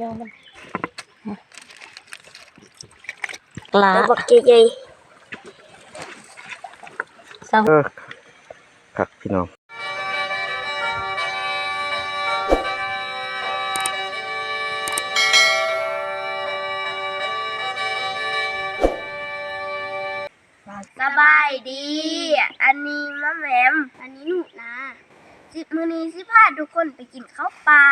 ย่อมันกลาแล้วบักใหญ่เศร้าเออครับพี่น้องๆสบายดี อันนี้มะแหมมอันนี้หนูนะสิมื้อนี้สิพาทุกคนไปกินข้าวปลา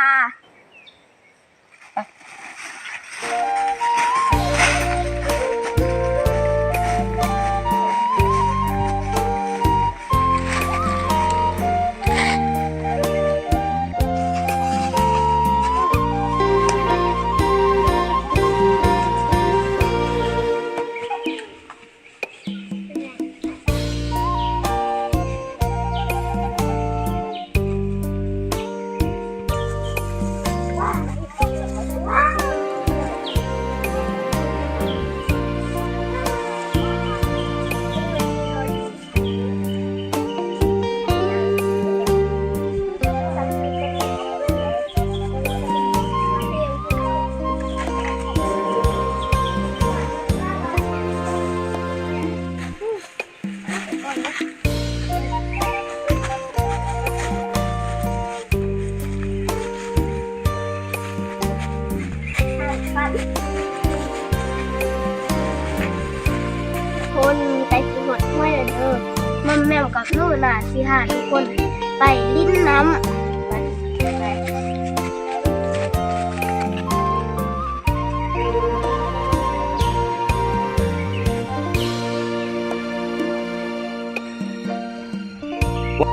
ไปลิ้นน้ำ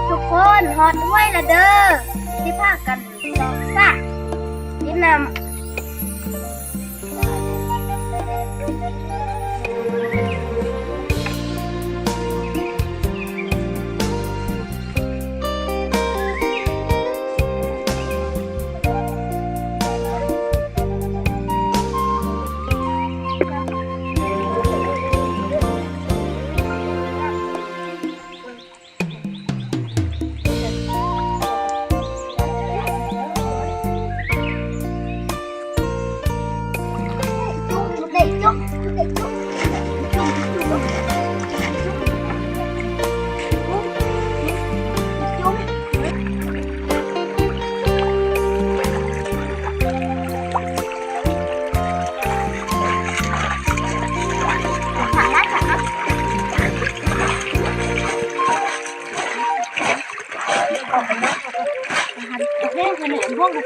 ทุกคนฮอตถ้วยละเด้อที่พากันสองซะลิ้นน้ำ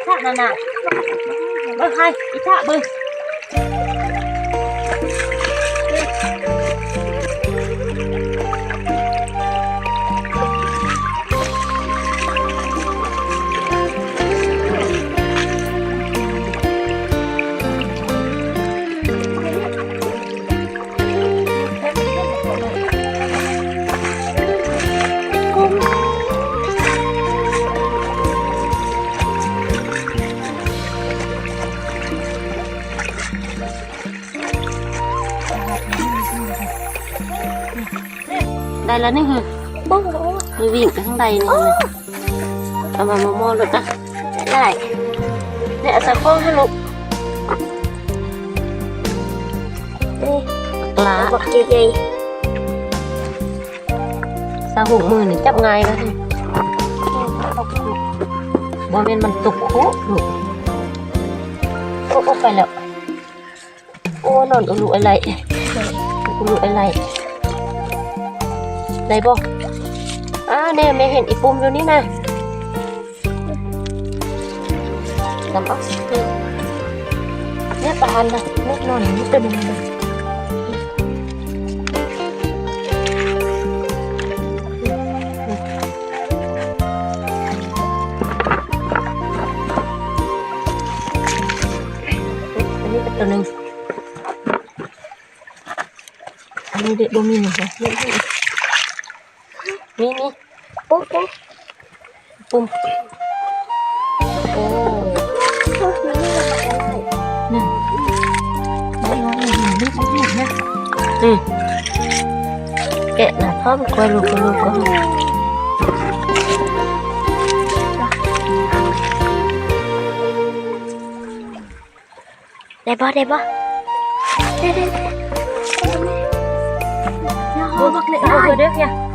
คนนี้พวกลูก แล้วนี่ฮึบุ้งมีวิ่งไปข้างใดนี่นะเอามามามอลดนะได้เนี่ยเอาใส่ฟองให้ลูกนี่กลาบักใหญ่สาหุงมือนี่จับง่ายนะนี่บ่แม่นมันตุกโคลูกโอ้โอ้ไปแล้วโอ้นอนอุลุอะไรอุลุอะไร ได้บ่อ้าแน่แม่เห็นอีปุ่มอยู่นี่นะจำเอาสิเจนี่ยปานนะเล็กน้อยนิดเดียวนึงนะอันนี้เป็นตัวหนึ่งอันนี้เด็กบ่มีหนึ่งนะ นี่นี่นี่ๆปุ๊บปุ๊บปุ่มโอ้ปุ๊บนี่นี่ไม่ร้อนเลยนี่ไม่ใช่นะอืมแกะหน้าท้องกล้วยลูกกล้วยลูกก็ได้บ่ได้บ่ได้ได้ได้โอ้บักเลยเอาเด้อเนี่ยคนน้อย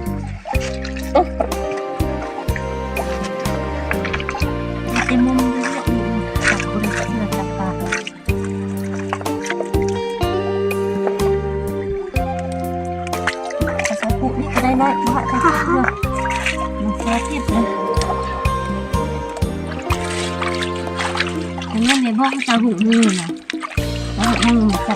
อย่างนั้นในบ่ภาษาหูมือนะแล้วหูมือจั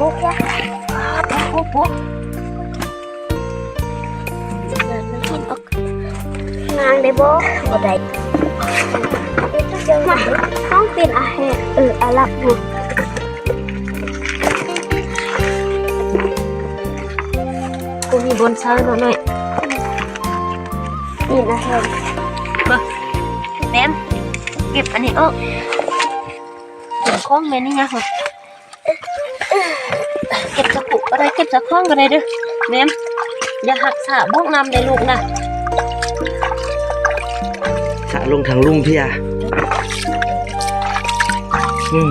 มาเอาน้ำมุกอย่าปุ๊บปุ๊บมันกินออกงานได้บ่บ่ได้มาต้องเป็นอาหารเอออาลับบุญกูมีบนซ้ายหน่อยเป็นอาหารแม่เก็บอันนี้เออเก็บข้องแม่นี่นะเหรอ เก็บจะปุกอะไรเก็บจะข้องก็ได้เด้อแม่อย่าหักสาบ้องนำในลูกนะสาลงทางลุงพี่อะอืม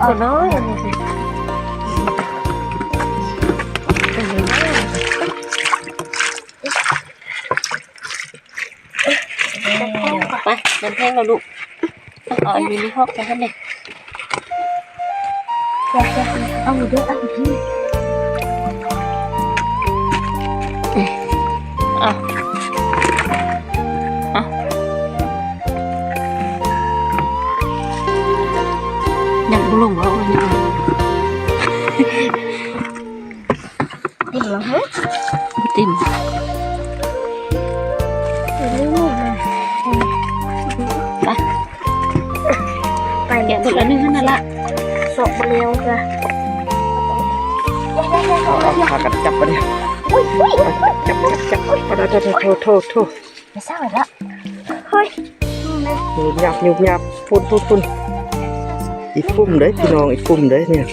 เอาน้อยอันนี้สิไปเดินเพลงเราลูกเอาอันนี้ในห้องกันเลยเอาเด้อเอาพี่อะอะ ลงแล้วนนี้ติ่งแล้วฮะติ่มลิลลี่หมดเลยไปไปแกะหมดแล้วนึงนั่นละสอบมาเร็วจ้ะเอาเอาพากันจับปะเนี่ยจับจับจับเอได้โทษโทษโทษไม่ทราบเลยละเฮ้ยนี่นะยุบยับยุบยับปุ่นปุ่นปุ่น อีกปุ่มเด้อพี่น้องอีกปุ่มเด้อเนี่ย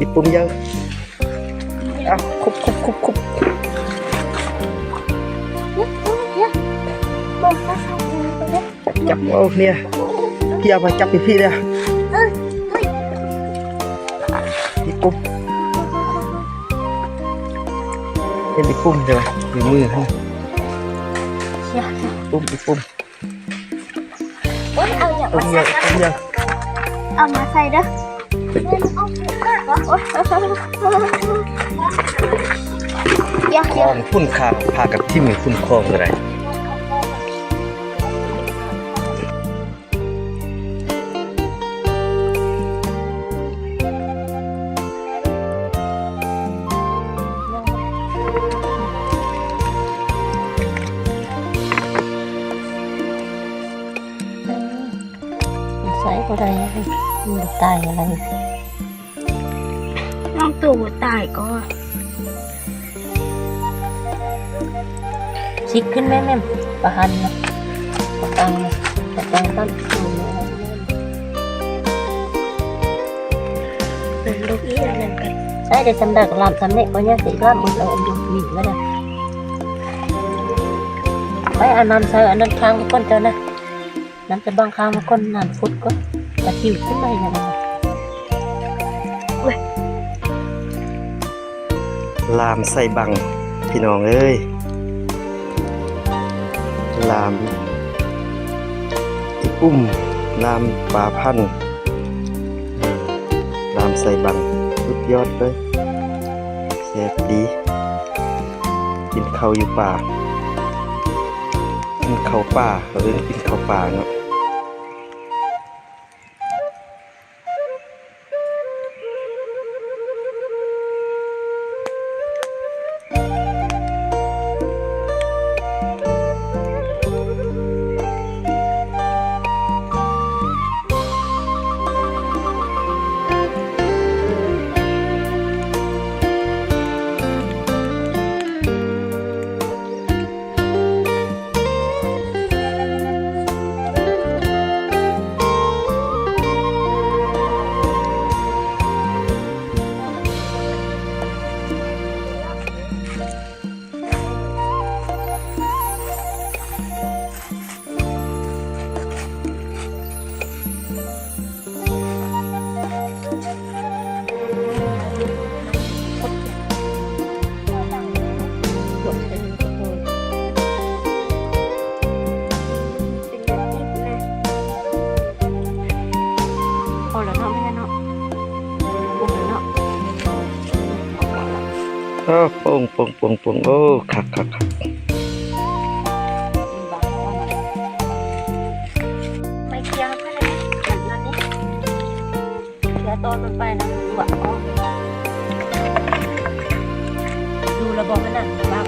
อีกปุ่มเยอะยเอาคุบคุบคุบคุบเนี่ยบอกว่าเขาไปเลยจับเอาเนี่ยพี่เอามาจับพี่พี่เลยเออเฮ้ยพี่ปุ้มเห็นพี่ปุ้มใช่ไหมมีมือให้เชียร์ปุ้มพี่ปุ้มโอ๊ยเอาอย่างต้มามยัใส่งต้มยัง เอามาใส่เด้อโอ๊ยเดี๋ยวคเดี๋ยวองพุ่นขาพากับที่มีคุณคลองอะไร ตายอะไร น้องตู่ตายก็ชิกขึ้นไหมแม่ประหันนะประตังนะประตังต้นสูงเป็นลูกอีอันนั้นกันใช่เดี๋ยวสำดักลำสำเร็จก็ยังสิลำมันเอาอันอยู่หนีแล้วนะไปอันนั้นใส่อันนั้นค้างมาก้นเจ้านะน้ำจะบางค้างมาก้นนานฟุตก็ ตะคิวขึ้นไปอย่างนั้นลามใส่บัง พี่น้องเอ้ย ลามอีปุ้ม ลามปลาพันธุ์ลามใส่บังสุดยอดเลยแซ่บดี กินข้าวอยู่ป่า กินข้าวป่าเราเรียกกินข้าวป่าเนาะ โอ้โป่งโป่งโป่งโป่งโอ้คักคักคักไปเคียงไปเลยแบบนั้นนี่เสียตอนมันไปนะดูอะดูระบบมันน่ะบ้าง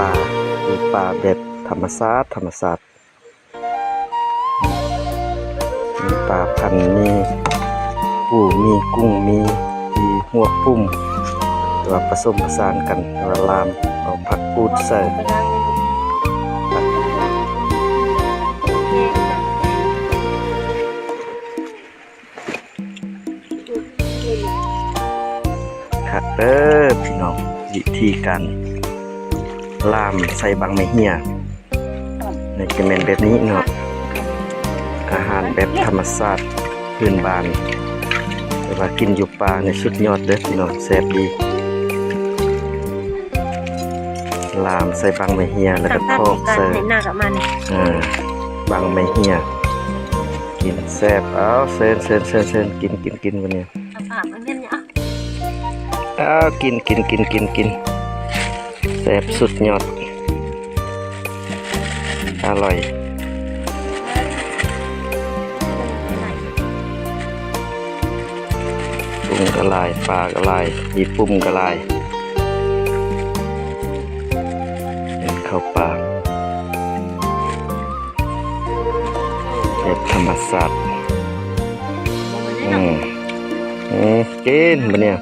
ปลาคือปลาแบบธรรมชาติธรรมชาติมีปลาพันธุ์มีปูมีกุ้งมีมีหัวปุ้มตัวผสมผสานกันตัวลามเอาผักปูดใส่ครับเด้อพี่น้องวิธีการ ลามใส่บางไม่เหี่ยในจะเป็นแบบนี้เนาะอาหารแบบธรรมชาติพื้นบ้านแต่ว่ากินอยู่ป่าในสุดยอดเด้อพี่น้องแซ่บดีลามใส่บางไม่เหี่ยแล้วก็ทอดการเสิร์ฟให้หน้ากับมันอ่าบางไม่เหี่ยกินแซ่บเอาเซินเซินเซินเซินกินกินกินวันนี้สภาพมันเป็นเนี่ยอ้าวกินกินกินกินกินแซ่บสุดยอด อร่อยปรุงกระลาย ปลากระลายมีปุ่มกระลายเป็นข้าวปลาแบบธรรมศาสตร์อืมอืมกินบะเนี่ย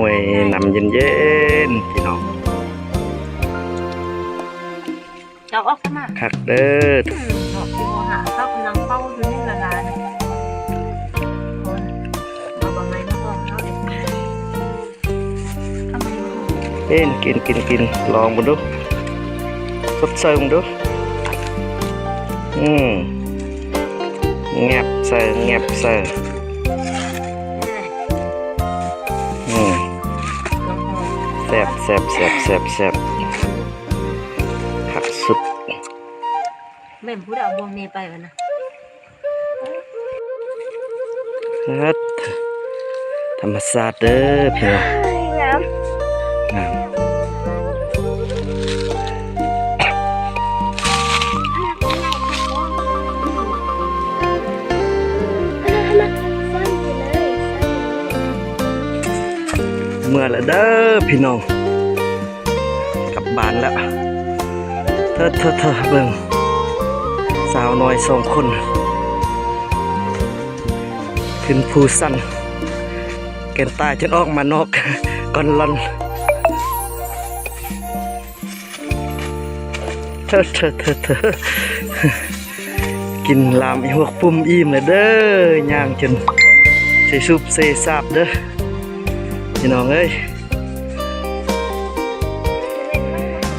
มวยนำเย็นๆพี่น้องเจ้าออกเข้ามาคักเด้ออืมออกที่โมหะเขากำลังเฝ้าอยู่นี่ละลายนะคนเอาบะไม้มาก่อนเขาเด็กเอามาดูเอ็นกินกินกินลองมาดูสดเซิงดูอืมแงบเซอร์แงบเซอ แซ่บแซ่บแซ่บแซ่บแซ่บคักสุดแม่นผู้ใดเอาบวงเมไปวะนะฮัดธรรมศาสตร์เด้อพี่น้องน้งาม เมื่อละเด้อพี่น้อง กลับบ้านแล้วเธอเธอเธอเบิ่งสาวน้อยสองคน ขึ้นภูสันแกนตายจนออกมานอกก่อนลอนเธอเธอเธอเธอกินลามไอหัวกปุ่มอิ่มเลยเด้อย่างจนใส่ซุปใส่ซาบเด้อ พี่น้องเอ้ย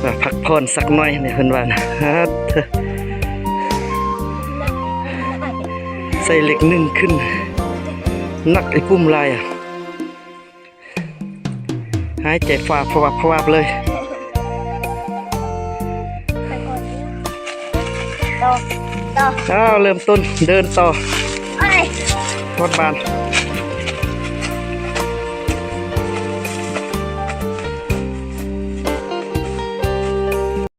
มาพักผ่อนสักหน่อยเนี่ยเพิ่นว่านะฮะเธอใส่เหล็กหนึ่งขึ้นนักไอ้ปุ่มลายอะหายใจฟาฟวับฟวับเลยไปก่อนต่อต่ออ้าวเริ่มต้นเดินต่อเอ้ยรถบานเ